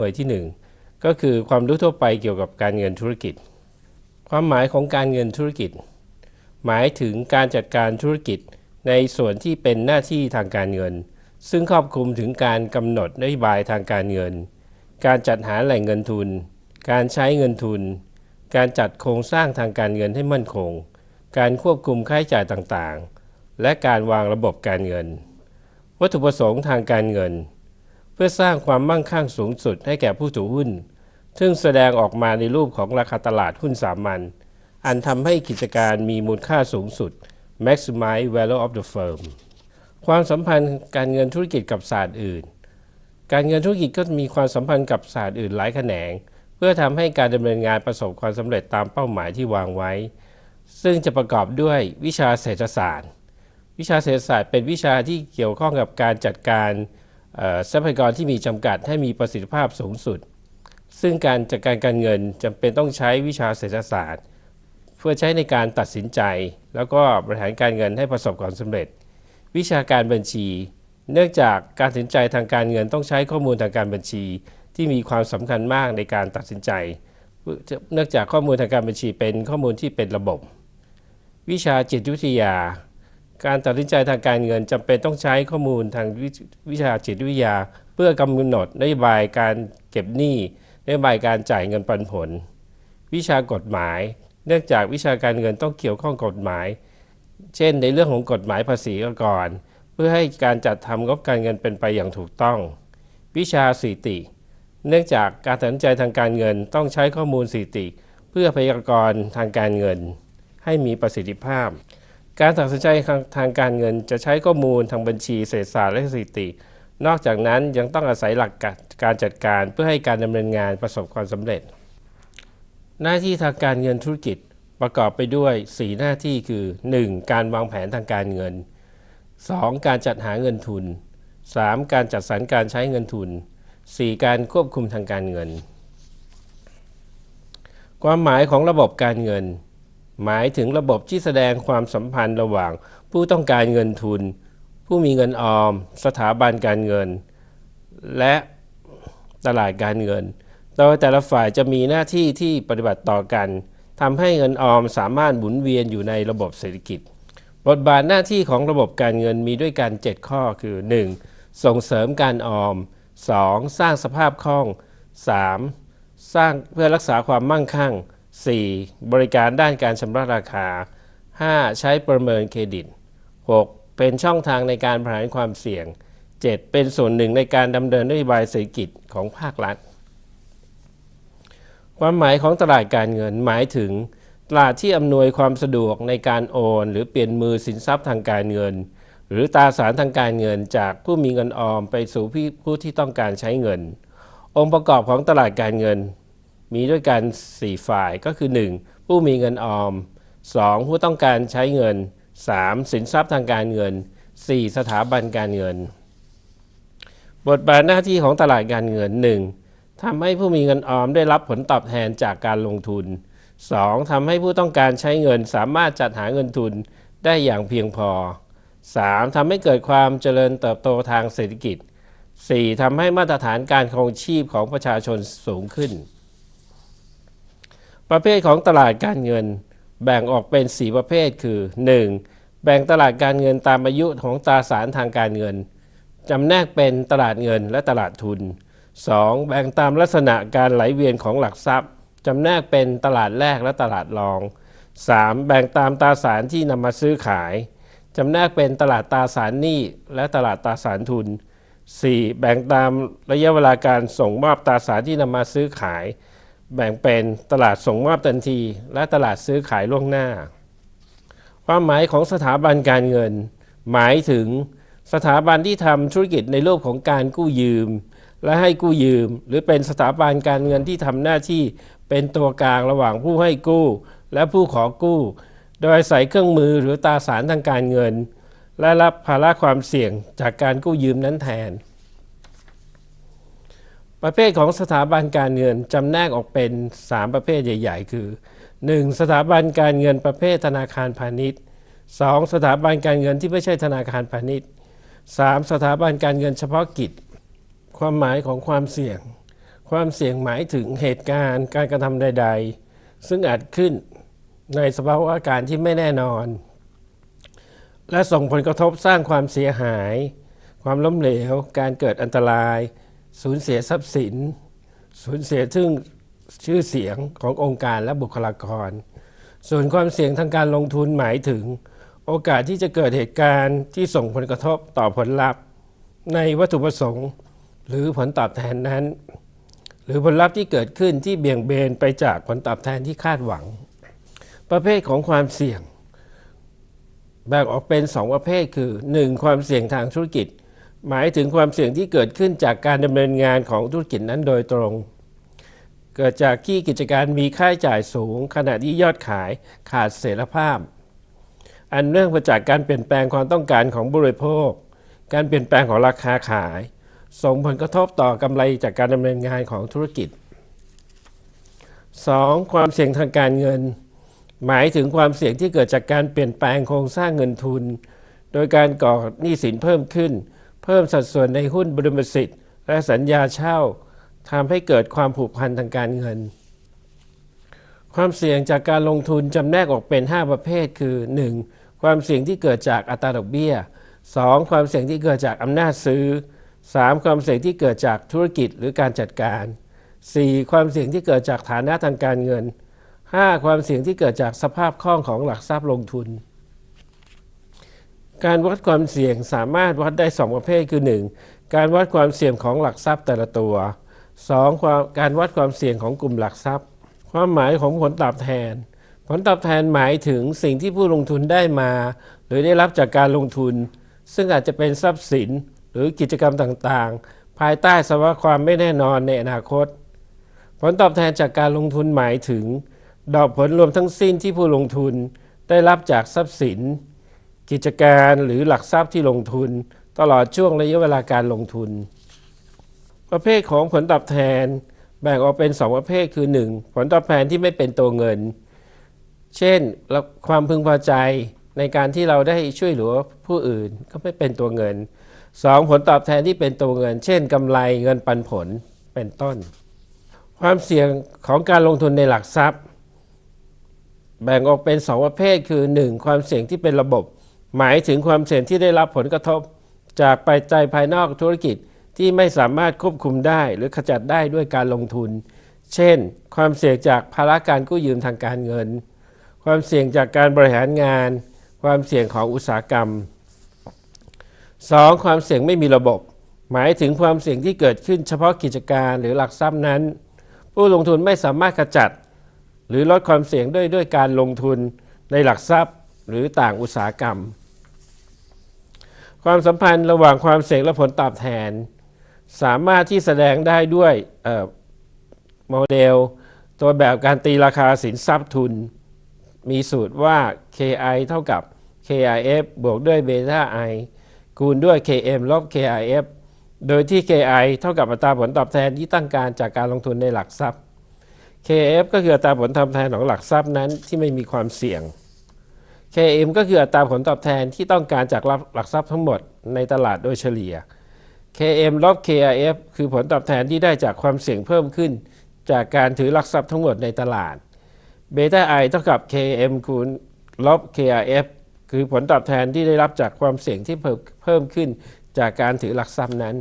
หน่วยที่ 1 ก็คือความรู้ทั่วไปเกี่ยวกับการเงินธุรกิจ ความหมายของการเงินธุรกิจ หมายถึงการจัดการธุรกิจในส่วนที่เป็นหน้าที่ทางการเงิน ซึ่งครอบคลุมถึงการกำหนดนโยบายทางการเงิน การจัดหาแหล่งเงินทุน การใช้เงินทุน การจัดโครงสร้างทางการเงินให้มั่นคง การควบคุมค่าใช้จ่ายต่างๆ และการวางระบบการเงิน วัตถุประสงค์ทางการเงิน พื่อสร้างความมั่งคั่งสูงสุดให้แก่ผู้ถือหุ้น ซึ่งแสดงออกมาในรูปของราคาตลาดหุ้นสามัญอันทำให้กิจการมีมูลค่าสูงสุด maximize value of the firm ความสัมพันธ์การเงินธุรกิจกับศาสตร์อื่น การเงินธุรกิจก็มีความสัมพันธ์กับศาสตร์อื่นหลายแขนง เพื่อทำให้การดำเนินงานประสบความสำเร็จตามเป้าหมายที่วางไว้ ซึ่งจะประกอบด้วยวิชาเศรษฐศาสตร์ วิชาเศรษฐศาสตร์เป็นวิชาที่เกี่ยวข้องกับการจัดการ ทรัพยากรที่มีจำกัดให้มีประสิทธิภาพสูงสุด ซึ่งการจัดการการเงินจำเป็นต้องใช้วิชาเศรษฐศาสตร์ เพื่อใช้ในการตัดสินใจ แล้วก็บริหารการเงินให้ประสบความสำเร็จ วิชาการบัญชี เนื่องจากการตัดสินใจทางการเงินต้องใช้ข้อมูลทางการบัญชี ที่มีความสำคัญมากในการตัดสินใจ เนื่องจากข้อมูลทางการบัญชีเป็นข้อมูลที่เป็นระบบ วิชาจิตวิทยา การตัดสินใจทางการเงินจำเป็นต้องใช้ข้อมูลทางวิชาจิตวิทยา เพื่อกำหนดนโยบายการเก็บหนี้นโยบายการจ่ายเงินปันผล วิชากฎหมาย เนื่องจากวิชาการเงินต้องเกี่ยวข้องกฎหมาย เช่น ในเรื่องของกฎหมายภาษีก่อน เพื่อให้การจัดทำงบการเงินเป็นไปอย่างถูกต้อง วิชาสถิติ เนื่องจากการตัดสินใจทางการเงินต้องใช้ข้อมูลสถิติ เพื่อพยากรณ์ทางการเงิน ให้มีประสิทธิภาพ การตัดสินใจทางการเงินจะใช้ข้อมูลทางบัญชีเศรษฐศาสตร์และสถิติ นอกจากนั้นยังต้องอาศัยหลักการจัดการเพื่อให้การดำเนินงานประสบความสำเร็จ หน้าที่ทางการเงินธุรกิจประกอบไปด้วย 4 หน้าที่คือ 1. การวางแผนทางการเงิน 2. การจัดหาเงินทุน 3. การจัดสรรการใช้เงินทุน 4. การควบคุมทางการเงิน ความหมายของระบบการเงิน หมายถึงระบบที่แสดงความสัมพันธ์ระหว่าง ผู้ต้องการเงินทุน ผู้มีเงินออม สถาบันการเงิน และตลาดการเงิน โดยแต่ละฝ่ายจะมีหน้าที่ที่ปฏิบัติต่อกันทำให้เงินออมสามารถหมุนเวียนอยู่ในระบบเศรษฐกิจ บทบาทหน้าที่ของระบบการเงินมีด้วยกัน 7 ข้อคือ 1. ส่งเสริมการออม 2. สร้างสภาพคล่อง 3. สร้างเพื่อรักษาความมั่งคั่ง 4. บริการด้านการชำระราคา 5. ใช้ประเมินเครดิต 6. เป็นช่องทางในการบริหารความเสี่ยง 7. เป็นส่วนหนึ่งในการดำเนินนโยบายเศรษฐกิจของภาครัฐ ความหมายของตลาดการเงินหมายถึง ตลาดที่อำนวยความสะดวกในการโอน หรือเปลี่ยนมือสินทรัพย์ทางการเงิน หรือตราสารทางการเงินจากผู้มีเงินออมไปสู่ผู้ที่ต้องการใช้เงิน องค์ประกอบของตลาดการเงิน มีด้วยกัน 4 ฝ่ายก็คือ 1. ผู้มีเงินออม 2. ผู้ต้องการใช้เงิน 3. สินทรัพย์ทางการเงิน 4. สถาบันการเงิน บทบาทหน้าที่ของตลาดการเงิน 1. ทำให้ผู้มีเงินออมได้รับผลตอบแทนจากการลงทุน 2. ทำให้ผู้ต้องการใช้เงินสามารถจัดหาเงินทุนได้อย่างเพียงพอ 3. ทำให้เกิดความเจริญเติบโตทางเศรษฐกิจ 4. ทำให้มาตรฐานการครองชีพของประชาชนสูงขึ้น ประเภทของตลาดการเงิน แบ่งออกเป็น 4 ประเภทคือ 1. แบ่งตลาดการเงินตามอายุของตราสารทางการเงินจำแนกเป็นตลาดเงินและตลาดทุน 2. แบ่งตามลักษณะการไหลเวียนของหลักทรัพย์จำแนกเป็นตลาดแรกและตลาดรอง 3. แบ่งตามตราสารที่นำมาซื้อขายจำแนกเป็นตลาดตราสารหนี้และตลาดตราสารทุน 4. แบ่งตามระยะเวลาการส่งมอบตราสารที่นำมาซื้อขาย แบ่งเป็นตลาดส่งมอบทันที และตลาดซื้อขายล่วงหน้า ความหมายของสถาบันการเงิน หมายถึงสถาบันที่ทำธุรกิจในรูปของการกู้ยืม และให้กู้ยืม หรือเป็นสถาบันการเงินที่ทำหน้าที่เป็นตัวกลางระหว่างผู้ให้กู้ และผู้ขอกู้ โดยอาศัยเครื่องมือหรือตาสารทางการเงิน และรับภาระความเสี่ยงจากการกู้ยืมนั้นแทน ประเภทของสถาบันการเงินจำแนกออกเป็น 3 ประเภทใหญ่ ๆ คือ 1. สถาบันการเงินประเภทธนาคารพาณิชย์ 2. สถาบันการเงินที่ไม่ใช่ธนาคารพาณิชย์ 3. สถาบันการเงินเฉพาะกิจ ความหมายของความเสี่ยง ความเสี่ยงหมายถึงเหตุการณ์การกระทำใด ๆ ซึ่งอาจขึ้นในสภาวะการที่ไม่แน่นอน และส่งผลกระทบสร้างความเสียหาย ความล้มเหลว การเกิดอันตราย สูญเสียทรัพย์สิน สูญเสียซึ่งชื่อเสียงขององค์การและบุคลากร ส่วนความเสี่ยงทางการลงทุนหมายถึง โอกาสที่จะเกิดเหตุการณ์ที่ส่งผลกระทบต่อผลลัพธ์ ในวัตถุประสงค์ หรือผลตอบแทนนั้น หรือผลลัพธ์ที่เกิดขึ้นที่เบี่ยงเบนไปจากผลตอบแทนที่คาดหวัง ประเภทของความเสี่ยง แบ่งออกเป็น 2 ประเภทคือ 1. ความเสี่ยงทางธุรกิจ หมายถึงความเสี่ยงที่เกิดขึ้นจากการดำเนินงานของธุรกิจนั้นโดยตรง เกิดจากที่กิจการมีค่าใช้จ่ายสูง ขณะที่ยอดขายขาดเสถียรภาพ อันเนื่องมาจากการเปลี่ยนแปลงความต้องการของบริโภค การเปลี่ยนแปลงของราคาขาย ส่งผลกระทบต่อกำไรจากการดำเนินงานของธุรกิจ 2. ความเสี่ยงทางการเงิน หมายถึงความเสี่ยงที่เกิดจากการเปลี่ยนแปลงโครงสร้างเงินทุน โดยการก่อหนี้สินเพิ่มขึ้น พิ่มสัดส่วนในหุ้นบริมสิทธิ์ และสัญญาเช่าทำให้เกิดความผูกพันทางการเงิน ความเสี่ยงจากการลงทุนจำแนกออกเป็น 5 ประเภทคือ 1. ความเสี่ยงที่เกิดจากอัตราดอกเบี้ย 2. ความเสี่ยงที่เกิดจากอำนาจซื้อ 3. ความเสี่ยงที่เกิดจากธุรกิจหรือการจัดการ 4. ความเสี่ยงที่เกิดจากฐานะทางการเงิน 5. ความเสี่ยงที่เกิดจากสภาพคล่องของหลักทรัพย์ลงทุน การวัดความเสี่ยงสามารถวัดได้ 2 ประเภทคือ 1. การวัดความเสี่ยงของหลักทรัพย์แต่ละตัว 2. ความการวัดความเสี่ยงของกลุ่มหลักทรัพย์ ความหมายของผลตอบแทน ผลตอบแทนหมายถึงสิ่งที่ผู้ลงทุนได้มา หรือได้รับจากการลงทุน ซึ่งอาจจะเป็นทรัพย์สินหรือกิจกรรมต่างๆ ภายใต้สภาวะความไม่แน่นอนในอนาคต ผลตอบแทนจากการลงทุนหมายถึง ดอกผลรวมทั้งสิ้นที่ผู้ลงทุนได้รับจากทรัพย์สิน กิจการหรือหลักทรัพย์ที่ลงทุน ตลอดช่วงระยะเวลาการลงทุน ประเภทของผลตอบแทนแบ่งออกเป็น 2 ประเภทคือ 1. ผลตอบแทนที่ไม่เป็นตัวเงิน เช่นความพึงพอใจในการที่เราได้ช่วยเหลือผู้อื่นก็ไม่เป็นตัวเงิน 2. ผลตอบแทนที่เป็นตัวเงิน เช่นกำไรเงินปันผลเป็นต้น ความเสี่ยงของการลงทุนในหลักทรัพย์ แบ่งออกเป็น 2 ประเภทคือ 1. ความเสี่ยงที่เป็นระบบ หมายถึงความเสี่ยงที่ได้รับผลกระทบ จากปัจจัยภายนอกธุรกิจที่ไม่สามารถควบคุมได้หรือขจัดได้ด้วยการลงทุน เช่น ความเสี่ยงจากภาระการกู้ยืมทางการเงิน ความเสี่ยงจากการบริหารงาน ความเสี่ยงของอุตสาหกรรม 2. ความเสี่ยงไม่มีระบบ หมายถึงความเสี่ยงที่เกิดขึ้นเฉพาะกิจการหรือหลักทรัพย์นั้น ผู้ลงทุนไม่สามารถขจัด หรือลดความเสี่ยงด้วยด้วยการลงทุนในหลักทรัพย์ หรือต่างอุตสาหกรรม ความสัมพันธ์ระหว่างความเสี่ยงและผลตอบแทน สามารถที่แสดงได้ด้วยโมเดล ตัวแบบการตีราคาสินทรัพย์ทุน มีสูตรว่า KI เท่ากับ KIF บวกด้วยเบต้า i คูณด้วย KM ลบ KIF โดยที่ KI เท่ากับอัตราผลตอบแทนที่ตั้งการจากการลงทุนในหลักทรัพย์ KF ก็คืออัตราผลตอบแทนของหลักทรัพย์นั้นที่ไม่มีความเสี่ยง KM ก็คืออัตราผลตอบแทนที่ต้องการจากหลักทรัพย์ทั้งหมดในตลาดโดยเฉลี่ย KM ลบ KIF คือผลตอบแทนที่ได้จากความเสี่ยงเพิ่มขึ้น จากการถือหลักทรัพย์ทั้งหมดในตลาดเบต้า i เท่ากับ KM คูณลบ KIF คือผลตอบแทนที่ได้รับจากความเสี่ยงที่เพิ่มขึ้นจากการถือหลักทรัพย์นั้น